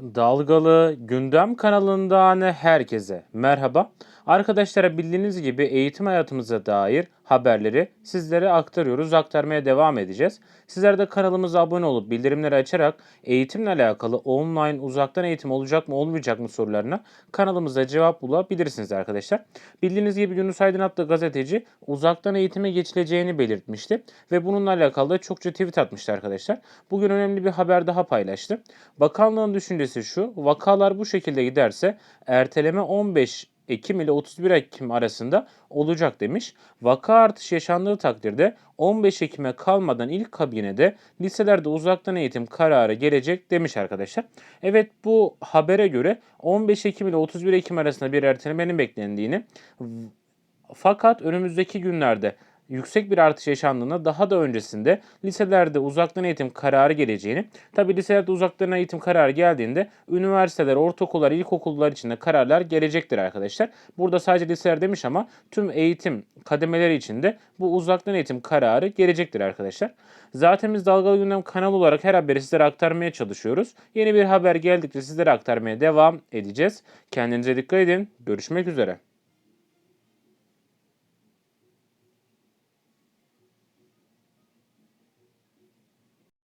Dalgalı Gündem kanalından herkese merhaba. Arkadaşlar bildiğiniz gibi eğitim hayatımıza dair haberleri sizlere aktarıyoruz, aktarmaya devam edeceğiz. Sizler de kanalımıza abone olup bildirimleri açarak eğitimle alakalı online uzaktan eğitim olacak mı olmayacak mı sorularına kanalımızda cevap bulabilirsiniz arkadaşlar. Bildiğiniz gibi Yunus Aydın adlı gazeteci uzaktan eğitime geçileceğini belirtmişti ve bununla alakalı da çokça tweet atmıştı arkadaşlar. Bugün önemli bir haber daha paylaştı. Bakanlığın düşüncesi şu, vakalar bu şekilde giderse erteleme 15 Ekim ile 31 Ekim arasında olacak demiş. Vaka artışı yaşandığı takdirde 15 Ekim'e kalmadan ilk kabinede liselerde uzaktan eğitim kararı gelecek demiş arkadaşlar. Evet bu habere göre 15 Ekim ile 31 Ekim arasında bir ertelemenin beklendiğini fakat önümüzdeki günlerde yüksek bir artış yaşandığında daha da öncesinde liselerde uzaktan eğitim kararı geleceğini, tabi liselerde uzaktan eğitim kararı geldiğinde üniversiteler, ortaokullar, ilkokullar için de kararlar gelecektir arkadaşlar. Burada sadece liseler demiş ama tüm eğitim kademeleri için de bu uzaktan eğitim kararı gelecektir arkadaşlar. Zaten biz Dalgalı Gündem kanal olarak her haberi sizlere aktarmaya çalışıyoruz. Yeni bir haber geldikçe sizlere aktarmaya devam edeceğiz. Kendinize dikkat edin. Görüşmek üzere.